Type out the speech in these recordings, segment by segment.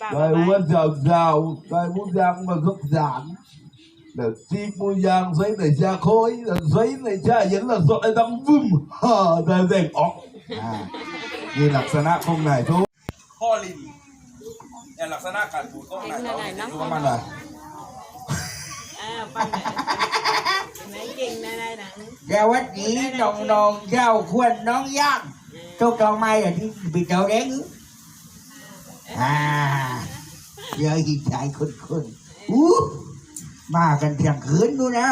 Bài quân giàu giàu, bài quân giang mà gốc giản. Là chi mu giang giấy này ra khối, là giấy này cha vẫn là rộng lại đang vùm, hờ đời dành ọc. À, như lạc sản ác không này thôi. Khó lì. Nhà lạc sản ác cả chủ không này thôi. Chú bác mặt là. À, bác này. Gao quét nghĩ đồng đồn gao khuôn nón giang. Tôi cao mai là đi bị trậu đen. À. à. เก่งนะนายหนังสวัสดีน้องน้องๆเจ้าควรน้องย่างทุกดอกไม้อะที่ปีเตาแดงอ่าเยอะหินชายคนคนๆอู้มากันเที่ยงคืนดูนะ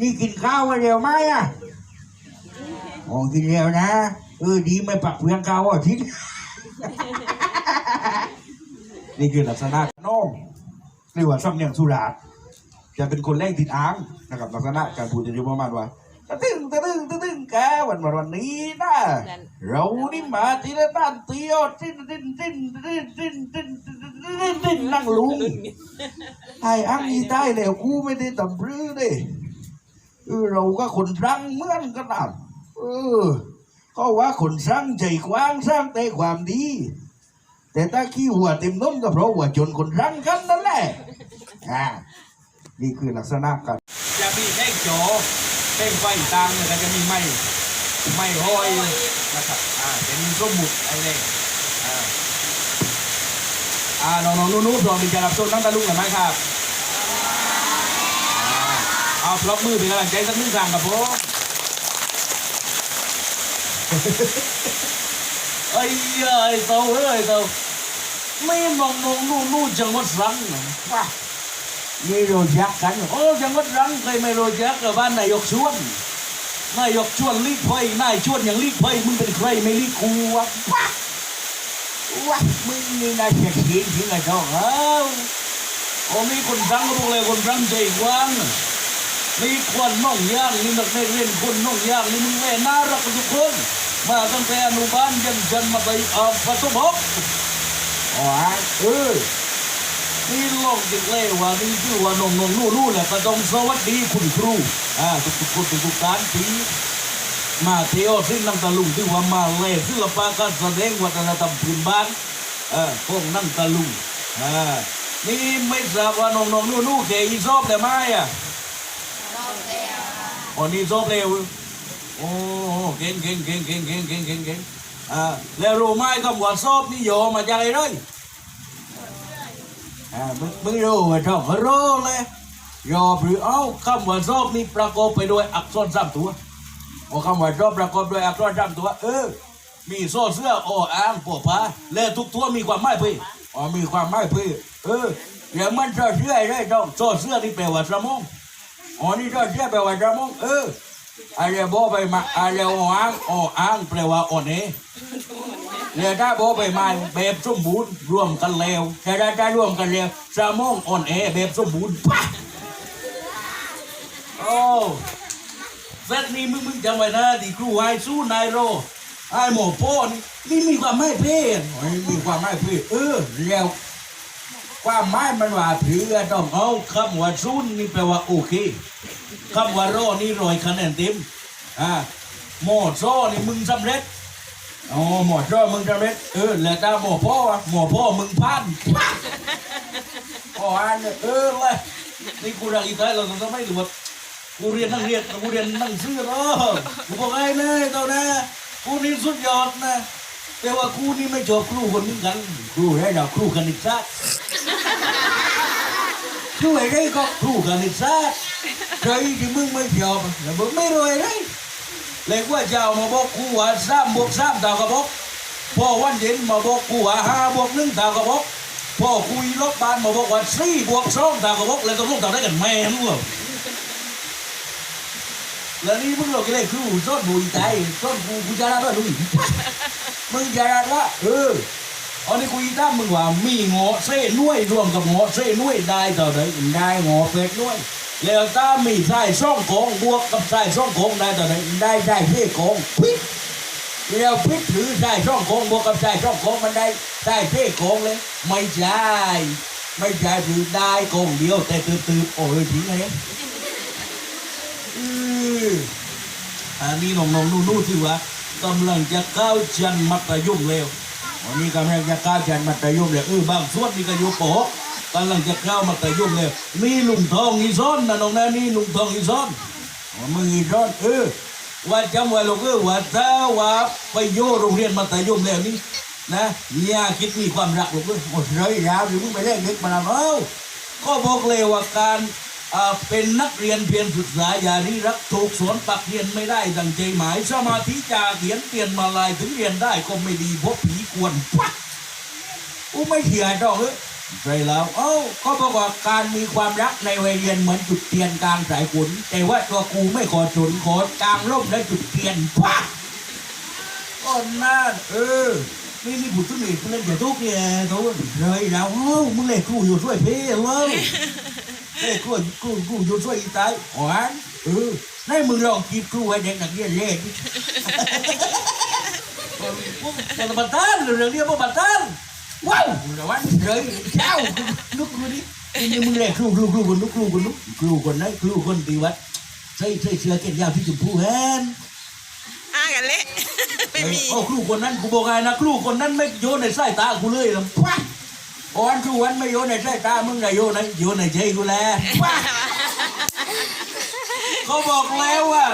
นี่กินข้าวมาเร็วไหมอะโอ้กินเร็วนะ เออดีไม่ปักเพียงข้าวอะทิ้งนี่คือลักษณะน้องหรือว่าสำเนียงสุราษฎร์จะเป็นคนแรกติดอ่างนะครับลักษณะการพูดจะอยู่ประมาณว่าตะตึงตะตึงตะตึงแกวันวันวันนี้นะเรานี่มาทีละด้านเตียวติ้นติ้นติ้นติ้นติ้นติ้นติ้ นติ้นติ้นนั่งลุงไอ้อังนี่ได้แล้วกูไม่ได้ตำพรือเลยเออเราก็คนรังเหมือนกันนะเออก็ว่าคนสร้างใจกว้างสร้างแต่ความดี แต่ถ้าขี้หัวเต็มน้นก็เพราะหัวจนคนรังกันนั่นแหละอ่านี่คือลักษณะการจะมีแท่งโจแท่งไฟตังเนี่ยก็จะมีไม้ไม้ห้อยนะครับอ่าเป็นสมุดอะไรอ่า อ่าน้องๆนู้นๆพร้อมที่จะรับชมนั่งตะลุงกันไหมครับอ่าเอาปรบมือเป็นกำลังใจสักหนึ่งครั้งครับผมไอ้ยไอ้เต้าเอ้ยเต้าไม่น้องน้องนู่นนู่นจังหวัดรังนะว้านี่รู้จักกันโอ้จังหวัดรังเคยไม่รู้จักกับบ้านนายกชวนนายกชวนลีกไพ่นายชวนอย่างลีกไพ่มึงเป็นใครไม่ลีกกูวะ ว้ามึงนี่น่าจะเขียนถึงไอ้ทองเอ้าโอ้มีคนรังก็บอกเลยคนรังใจกว้างมีควนน้องย่างนี่นักเรียนคนน้องย่างนี่มึงแม่น่ารักทุกคน มาตั้งแต่อนุบาลยันจนมาไปอาประถมหกอ๋อเออนี่ลองจิกเลยว่านี่คือว่านงนงนู่นู่แหละก็ต้องสวัสดีคุณครูอ่าทุกทุกคนทุกทุกการที่ มาเที่ยวซึ่งนั่งตะลุงที่ว่ามาเล่ศิลปะการแสดงวัฒนธรรมพื้นบ้านเออพวกนั่งตะลุงอ่านี่ไม่ทราบว่าน้องน้องนู่นู่เกอีชอบแต่ไม่อะอ๋อนี่ชอบเร็วโอ้เก่งเก่งเก่งเก่งเก่งเก่งเก่งเก่งอ่าแล้วรู้ไหมคำว่าชอบนี่โยมาจากอะไรเลยอ่ามึงมึงรู้ไอ้ทองรอเลยยอหรือเอ้าคำว่าชอบนี่ประกอบไปด้วยอักษรสามตัว โอ้คำว่าชอบประกอบด้วยอักษรสามตัว เออ มีโซ่เสื้อโออ่างปวดผ้าและทุกตัวมีความหมายพี่อ๋อมีความหมายพี่เอออย่างมันโซ่เสื้อได้ต้องโซ่เสื้อนี่แปลว่าสมองอ๋อนี่โซ่เสื้อแปลว่าสมองเอออะไรบอไปมาอะไรโออ่างโออ่างแปลว่าอ่อนเอเนี่ยถ้าบอไปมาแบบสมบูรณ์รวมกันแล้วแต่ถ้าถ้ารวมกันแล้วสมองอ่อนแอแบบสมบูรณ์ปะโอ้ เส้นนี้มึงมึงจำไว้นะดีครูไอ้สู้นายโรไอ้หมอพ่อนี่นี่มีความไม่เพ่นมีความไม่เพ่เออแล้วความหมายมันว่าถือต้องเอาคำว่าสู้นี่แปลว่าโอเคคำว่าโรนี่ร้อยคะแนนเต็มอ่าหมอโซนี่มึงสำเร็จอ๋อหมอช่อมึงจะเม็ดเออแล้วตาหมอพ่อวะหมอพ่อมึงพันพ่ออ่านเนี่ยเออเลยนี่กูรักอีไทยเราต้องไม่ดูว่า กูเรียนนั่งเรียนกูเรียนนั่งซื้อเอกูบอกไอ้เนี่ยตอนนี้กูนี่สุดยอดนะแต่ว่ากูนี่ไม่ชอบครูคนนี้กันครูได้ดอกครูคณิตศาสตร์ครูไอ้ไรก็ครูคณิตศาสตร์ใครที่มึงไม่ชอบแล้วมึงไม่รวยเลยเลยว่าเจ้ามาบอกกูว่าสามบวกสามเท่ากับบอกพอวันเย็นมาบอกกูว่าห้าบวกหนึ่งเท่ากับบอกพอคุยรถบ้านมาบอกว่าสี่บวกสองเท่ากับบอกเลยต้องลงเท่าได้กันแม่มึงเหรอแล้ว นี่มึงหลอกอะไรครูซ่อนบุยใจซ่อนกูกูจะรับว่าลุยมึงจะรับว่าเอออันนี้คุยตั้มมึงว่ามีงอเส้นุ่ยรวมกับงอเส้นุ่ยได้เท่าไหร่ได้งอเป็ดนุ่ยแล้วถ้ามีสายช่องของบวกกับสายช่องของได้ต่อไหนได้ได้เท่ของพิษแล้วพิษถือสายช่องของบวกกับสายช่องของมันได้ได้เท่ของเลย ไม่ใช่ไม่ใช่ถือได้ของเดียวแต่ตื่นตื่นโอ้ยทิ้งไงอืออั นนี้น้องๆนู่นๆที่ว่ากำลังจะเข้าวชันมัธยมแล้ววันนี้กำลังจะก้าวจันมัตยุมเลยเออบางส่วนนี่ก็อยู่ปกกำลังจะเข้าวมัตยุมเลยมีลุงทองอีซ้อนนะน้องนะนี่ลุงทองอีซ้อนมึงอีซ้อนเออว่าจำไว้ลูกเออว่าถ้าว่าไปโยโรงเรียนมัตยุมแล้วนี่นะเนี่ยคิดมีความรักลูกเออหมดเลยแล้วหรือมึงไปเล่นเล็กมาแล้วเอ้าก็บอกเลยว่าการ เป็นนักเรียนเพียรศึกษาอย่าริรักถูกสวนปักเรียนไม่ได้ดังใจหมายสมาธิจาเขียนเปลี่ยนมาลายถึงเรียนได้ก็ไม่ดีเพราะผีกวนปักกูไม่เถียงดอกเฮ้ยใช่แล้ว เอ้าก็บอกว่าการมีความรักในวัยเรียนเหมือนจุดเทียนกลางสายฝนแต่ว่าตัวกูไม่ขอสนขอกลางร่มและจุดเทียนปักก็น่าเออไม่มีบุตรนี่เล่นอย่าทุกเนี่ยเขาเลยแล้วเอ้ามึงเล่นครูอยู่ช่วยเพ่เลย เล่นครูครูครูอยู่ช่วยอีตายหวานเออให้มึงลองจีบครูให้เด็กนักเรียนเล่นดิแต่บัตรานเรื่องเรียกว่าบัตรานว้าวแต่วันเลยเช้าลุกดูดินี่มึงเล่นครูครูครูคนลุกครูคนลุกครูคนไหนครูคนตีวัดใส่ใส่เสื้อแขนยาวที่ชมพูแฮนอากันเละไม่มีโอ้ครูคนนั้นกูบอกไงนะครูคนนั้นไม่โยนในสายตากูเลยนะ ว้าอ่อนครูวันไม่โยนในสายตามึงไงโยนในโยนในใจกูแลว้าเขาบอกแล้วว่า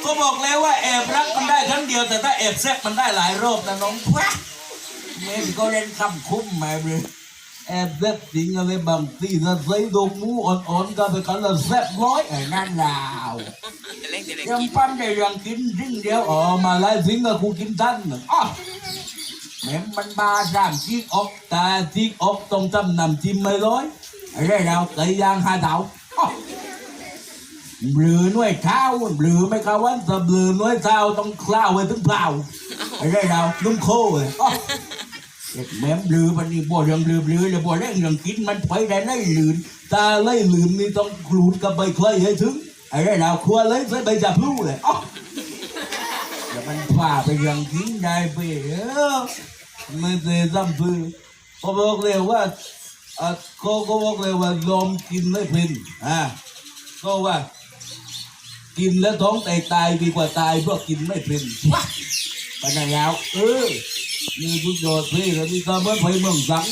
เขาบอกแล้วว่าแอบรักมันได้ครั้งเดียว แต่ถ้าแอบแซกมันได้หลายรอบนะน้องว้าเมนก็เล่นคำคุ้มมาเลยแอบแซกจริงอะไรบางทีนะใส่ดมมูอ่อนๆกันไปกันละแซกร้อยไอ้นั่นดาวเล่นเด็กยังปั้นได้ยังกินทิ้งเดียวอ๋อมาไล่ทิ้งกับกูกินทันน่ะอ๋อ แม่มันบาสามจีกอกตาจีกอกต้องจำนำจิ้มไม่ร้อยอ้เรื่องเราไก่ย่างห้าดาวอ๋อเบลือหน่วยเท้าเบลือไม่กะวันแต่เบลือหน่วยเท้าต้องคล้าวไว้ถึงเปล่าอ้เรื่องเรานุ่มโค้เลยเด็กแม่มลือมันนี่บ่เรื่องเบลือเบลือเลยบ่เรื่องเรื่องกินมันไปได้ไล่ลืนตาไล่ลืนนี่ต้องขูดกับใบเคยให้ถึงไอ้เราครัวเลยใส่ใบจับลูกเลยอ๋อมันฝ่าไปยังกินได้ไปเออ ไม่ได้จำพื้เขาบอกเลยว่าอะเขาก็บอกเลยว่ายอมกินไม่เป็นอะก็ว่า กินแล้วท้องแตกตายดีกว่าตายเพราะกินไม่เป็นว้าไปไหนแล้วเออนี่ทุกยอดพี่แล้วนี่ก็เมื่อไปเมืองสัง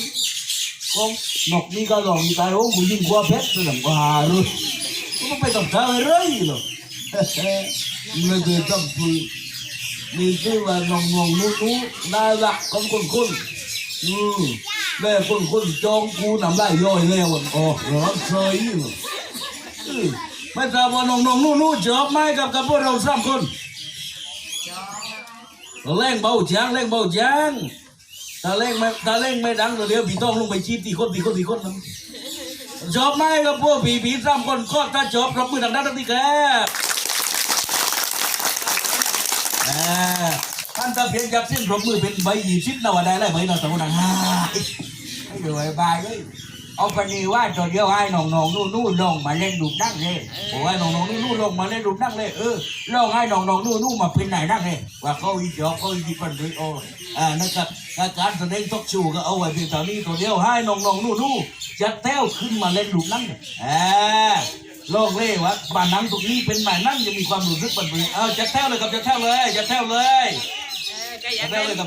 ก็นกนี่ก็ลองตายโอ้กูยิ่งกว่าเพชรเลยหลังว่าเลยก็ไม่ต้องทำอะไรหรอกไม่เคยทำคือ มีชื่อว่านองนองนู้นู้น่ารักของคนคนอืมแม่คนคนจองกูนำได้ย่อยแล้วอะอ๋อร้อนเคยเหรออืมไม่ทราบว่านองนองนู้นู้จอบไหมกับกับพวกเราสามคนเล่งเบาจางเล่งเบาจางถ้าเล่งไม่ถ้าเล่งไม่ดังเดี๋ยวพี่ต้องลงไปชีพตีคนตีคนตีคนนะจบไหมกับพวกผีผีสามคนก็ถ้าจบปรบมือดังๆทั้งที่แกท่าน ตาเพียงจับสิ้นรบมือเป็นใบหยีชิ้นนวดายไรใบนอสมุนังฮ่าไม่ดูไอ้บายเลยเอาปนีว่าตัวเดียวให้น้องๆนู่นนู่นลงมาเล่นดูดั้งเลยโอ้ยน้องๆนี่นนู่นลงมาเล่นรูปนั่งเลยเออลองให้น้องๆนู่นนู่นมาเป็นไหนนั่งเลยว่าเขาอีจอกเขาอีปันด้วยโอ้อ่านะครับการแสดงทอกชูก็เอาไว้เพียงเท่านี้ตัวเดียวให้น้องๆนู่นนู่นจะแต้วขึ้นมาเล่นรูปนั่งเอ่าโลกเล่วะบ้านนังตรงนี้เป็นหมายนั่งยังมีความรู้สึกบันเทิงเอาจะแท้วเลยครับจะแท้วเลยจะแท้วเลยๆเออก็อย่าจะแท้วเลย นครับ